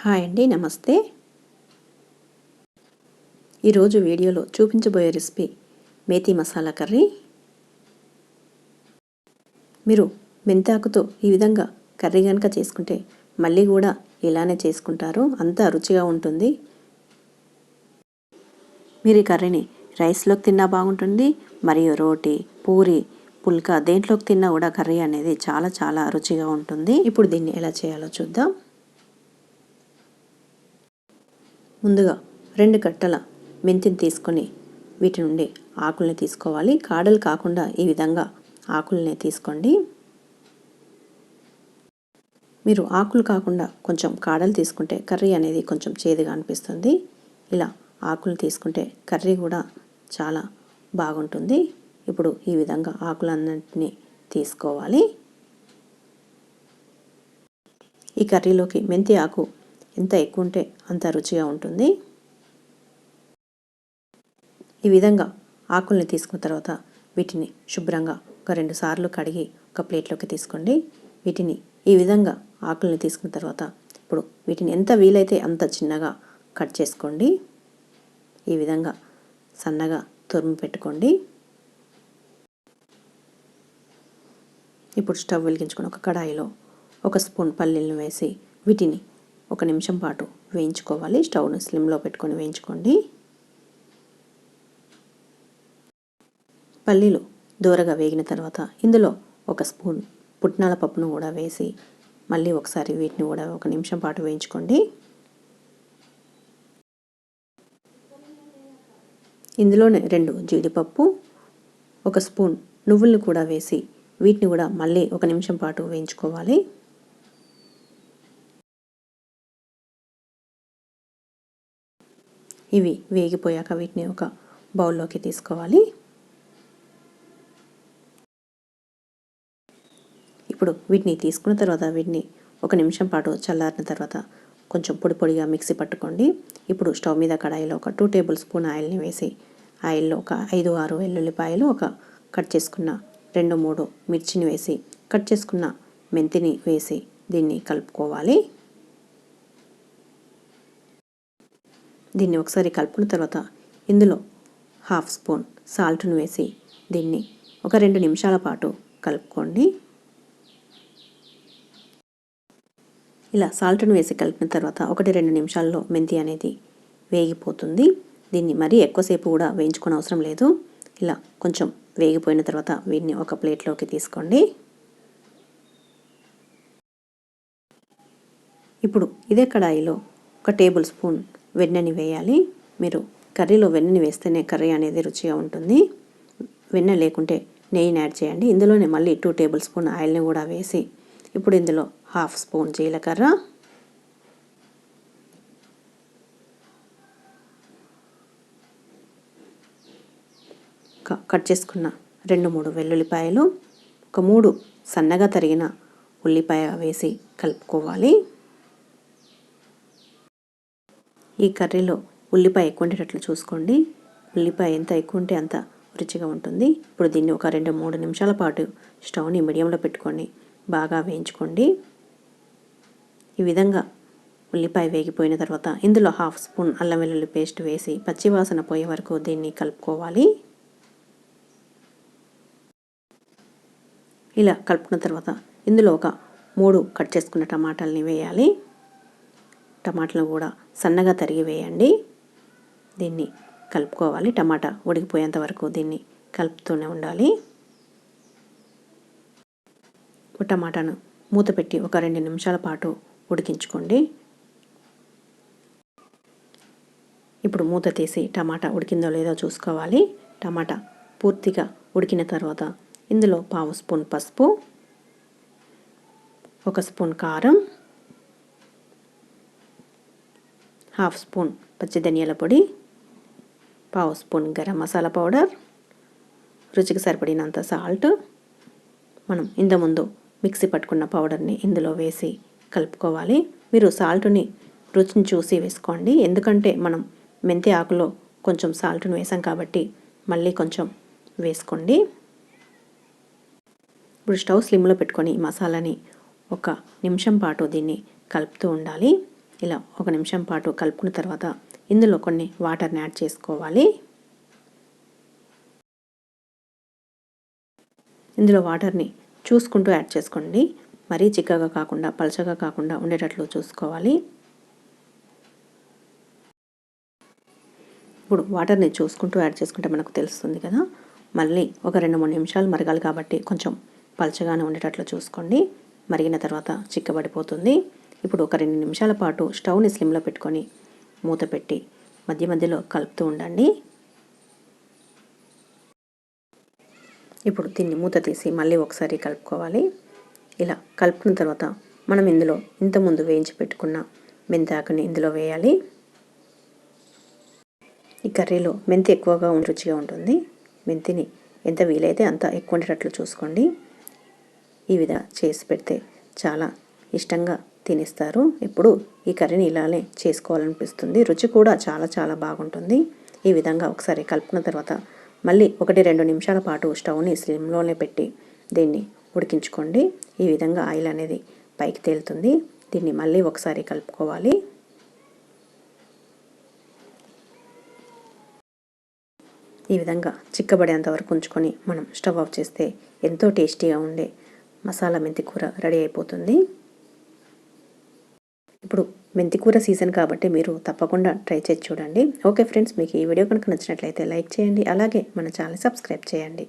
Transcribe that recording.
Hi అండి నమస్తే. ఈరోజు వీడియోలో చూపించబోయే రెసిపీ మేతి మసాలా కర్రీ. మీరు మెంతాకుతో ఈ విధంగా కర్రీ కనుక చేసుకుంటే మళ్ళీ కూడా ఇలానే చేసుకుంటారు అంత రుచిగా ఉంటుంది. మీరు ఈ కర్రీని రైస్లోకి తిన్నా బాగుంటుంది మరియు రోటీ పూరి పుల్కా దేంట్లోకి తిన్నా కూడా కర్రీ అనేది చాలా చాలా రుచిగా ఉంటుంది. ఇప్పుడు దీన్ని ఎలా చేయాలో చూద్దాం. ముందుగా రెండు కట్టల మెంతిని తీసుకొని వీటి నుండి ఆకుల్ని తీసుకోవాలి. కాడలు కాకుండా ఈ విధంగా ఆకుల్ని తీసుకోండి. మీరు ఆకులు కాకుండా కొంచెం కాడలు తీసుకుంటే కర్రీ అనేది కొంచెం చేదుగా అనిపిస్తుంది. ఇలా ఆకులు తీసుకుంటే కర్రీ కూడా చాలా బాగుంటుంది. ఇప్పుడు ఈ విధంగా ఆకులన్నింటినీ తీసుకోవాలి. ఈ కర్రీలోకి మెంతి ఆకు ఎంత ఎక్కువ ఉంటే అంత రుచిగా ఉంటుంది. ఈ విధంగా ఆకుల్ని తీసుకున్న తర్వాత వీటిని శుభ్రంగా ఒక రెండు సార్లు కడిగి ఒక ప్లేట్లోకి తీసుకోండి. వీటిని ఈ విధంగా ఆకుల్ని తీసుకున్న తర్వాత ఇప్పుడు వీటిని ఎంత వీలైతే అంత చిన్నగా కట్ చేసుకోండి. ఈ విధంగా సన్నగా తురుము పెట్టుకోండి. ఇప్పుడు స్టవ్ వెలిగించుకొని ఒక కడాయిలో ఒక స్పూన్ పల్లీలను వేసి వీటిని ఒక నిమిషం పాటు వేయించుకోవాలి. స్టవ్ను స్లిమ్లో పెట్టుకొని వేయించుకోండి. పల్లీలు దూరగా వేగిన తర్వాత ఇందులో ఒక స్పూన్ పుట్నాల పప్పును కూడా వేసి మళ్ళీ ఒకసారి వీటిని కూడా ఒక నిమిషం పాటు వేయించుకోండి. ఇందులోనే రెండు జీడిపప్పు ఒక స్పూన్ నువ్వుల్ని కూడా వేసి వీటిని కూడా మళ్ళీ ఒక నిమిషం పాటు వేయించుకోవాలి. ఇవి వేగిపోయాక వీటిని ఒక బౌల్లోకి తీసుకోవాలి. ఇప్పుడు వీటిని తీసుకున్న తర్వాత వీటిని ఒక నిమిషం పాటు చల్లారిన తర్వాత కొంచెం పొడి పొడిగా మిక్సీ పట్టుకోండి. ఇప్పుడు స్టవ్ మీద కడాయిలో ఒక టూ టేబుల్ స్పూన్ ఆయిల్ని వేసి ఆయిల్లో ఒక ఐదు ఆరు వెల్లుల్లిపాయలు ఒక కట్ చేసుకున్న రెండు మూడు మిర్చిని వేసి కట్ చేసుకున్న మెంతిని వేసి దీన్ని కలుపుకోవాలి. దీన్ని ఒకసారి కలుపుకున్న తర్వాత ఇందులో హాఫ్ స్పూన్ సాల్ట్ను వేసి దీన్ని ఒక రెండు నిమిషాల పాటు కలుపుకోండి. ఇలా సాల్ట్ను వేసి కలిపిన తర్వాత ఒకటి రెండు నిమిషాల్లో మెంతి అనేది వేగిపోతుంది. దీన్ని మరీ ఎక్కువసేపు కూడా వేయించుకునే అవసరం లేదు. ఇలా కొంచెం వేగిపోయిన తర్వాత వీటిని ఒక ప్లేట్లోకి తీసుకోండి. ఇప్పుడు ఇదే కడాయిలో ఒక టేబుల్ స్పూన్ వెన్నని వేయాలి. మీరు కర్రీలో వెన్నని వేస్తేనే కర్రీ అనేది రుచిగా ఉంటుంది. వెన్న లేకుంటే నెయ్యిని యాడ్ చేయండి. ఇందులోనే మళ్ళీ టూ టేబుల్ స్పూన్ ఆయిల్ని కూడా వేసి ఇప్పుడు ఇందులో హాఫ్ స్పూన్ జీలకర్ర. కట్ చేసుకున్న రెండు మూడు వెల్లుల్లిపాయలు. ఒక మూడు సన్నగా తరిగిన ఉల్లిపాయ వేసి కలుపుకోవాలి. ఈ కర్రీలో ఉల్లిపాయ ఎక్కువ ఉండేటట్లు చూసుకోండి. ఉల్లిపాయ ఎంత ఎక్కువ ఉంటే అంత రుచిగా ఉంటుంది. ఇప్పుడు దీన్ని ఒక రెండు మూడు నిమిషాల పాటు స్టవ్ని మీడియంలో పెట్టుకొని బాగా వేయించుకోండి. ఈ విధంగా ఉల్లిపాయ వేగిపోయిన తర్వాత ఇందులో హాఫ్ స్పూన్ అల్లం వెల్లుల్లి పేస్ట్ వేసి పచ్చివాసన పోయే వరకు దీన్ని కలుపుకోవాలి. ఇలా కలుపుకున్న తర్వాత ఇందులో ఒక మూడు కట్ చేసుకున్న టమాటాలని వేయాలి. టమాటాలు కూడా సన్నగా తరిగి వేయండి. దీన్ని కలుపుకోవాలి. టమాటా ఉడికిపోయేంత వరకు దీన్ని కలుపుతూనే ఉండాలి. టమాటాను మూత పెట్టి ఒక రెండు నిమిషాల పాటు ఉడికించుకోండి. ఇప్పుడు మూత తీసి టమాటా ఉడికిందో లేదో చూసుకోవాలి. టమాటా పూర్తిగా ఉడికిన తర్వాత ఇందులో పావు స్పూన్ పసుపు ఒక స్పూన్ కారం హాఫ్ స్పూన్ పచ్చి ధనియాల పొడి పావు స్పూన్ గరం మసాలా పౌడర్ రుచికి సరిపడినంత సాల్ట్ మనం ఇంతకుముందు మిక్సీ పట్టుకున్న పౌడర్ని ఇందులో వేసి కలుపుకోవాలి. మీరు సాల్ట్ని రుచిని చూసి వేసుకోండి. ఎందుకంటే మనం మెంతి ఆకులో కొంచెం సాల్ట్ను వేసాం కాబట్టి మళ్ళీ కొంచెం వేసుకోండి. ఇప్పుడు స్టవ్ స్లిమ్లో పెట్టుకొని మసాలాని ఒక నిమిషం పాటు దీన్ని కలుపుతూ ఉండాలి. ఇలా ఒక నిమిషం పాటు కలుపుకున్న తర్వాత ఇందులో కొన్ని వాటర్ని యాడ్ చేసుకోవాలి. ఇందులో వాటర్ని చూసుకుంటూ యాడ్ చేసుకోండి. మరీ చిక్కగా కాకుండా పలచగా కాకుండా ఉండేటట్లు చూసుకోవాలి. ఇప్పుడు వాటర్ని చూసుకుంటూ యాడ్ చేసుకుంటే మనకు తెలుస్తుంది కదా. మళ్ళీ ఒక రెండు మూడు నిమిషాలు మరగాలి కాబట్టి కొంచెం పలచగానే ఉండేటట్లు చూసుకోండి. మరిగిన తర్వాత చిక్కబడిపోతుంది. ఇప్పుడు ఒక రెండు నిమిషాల పాటు స్టవ్ని స్లిమ్లో పెట్టుకొని మూత పెట్టి మధ్య మధ్యలో కలుపుతూ ఉండండి. ఇప్పుడు దీన్ని మూత తీసి మళ్ళీ ఒకసారి కలుపుకోవాలి. ఇలా కలుపుకున్న తర్వాత మనం ఇందులో ఇంతకుముందు వేయించి పెట్టుకున్న మెంతాకుని ఇందులో వేయాలి. ఈ కర్రీలో మెంతి ఎక్కువగా రుచిగా ఉంటుంది. మెంతిని ఎంత వీలైతే అంత ఎక్కువ ఉండేటట్లు చూసుకోండి. ఈ విధంగా చేసి పెడితే చాలా ఇష్టంగా తినేస్తారు. ఇప్పుడు ఈ కర్రీని ఇలానే చేసుకోవాలనిపిస్తుంది. రుచి కూడా చాలా చాలా బాగుంటుంది. ఈ విధంగా ఒకసారి కలుపుకున్న తర్వాత మళ్ళీ ఒకటి రెండు నిమిషాల పాటు స్టవ్ని స్లిమ్లోనే పెట్టి దీన్ని ఉడికించుకోండి. ఈ విధంగా ఆయిల్ అనేది పైకి తేలుతుంది. దీన్ని మళ్ళీ ఒకసారి కలుపుకోవాలి. ఈ విధంగా చిక్కబడేంత వరకు ఉంచుకొని మనం స్టవ్ ఆఫ్ చేస్తే ఎంతో టేస్టీగా ఉండే మసాలా మెంతి కూర రెడీ అయిపోతుంది. ఇప్పుడు మెంతికూర సీజన్ కాబట్టి మీరు తప్పకుండా ట్రై చేసి చూడండి. ఓకే ఫ్రెండ్స్ మీకు ఈ వీడియో కనుక నచ్చినట్లయితే లైక్ చేయండి. అలాగే మన ఛానల్ సబ్స్క్రైబ్ చేయండి.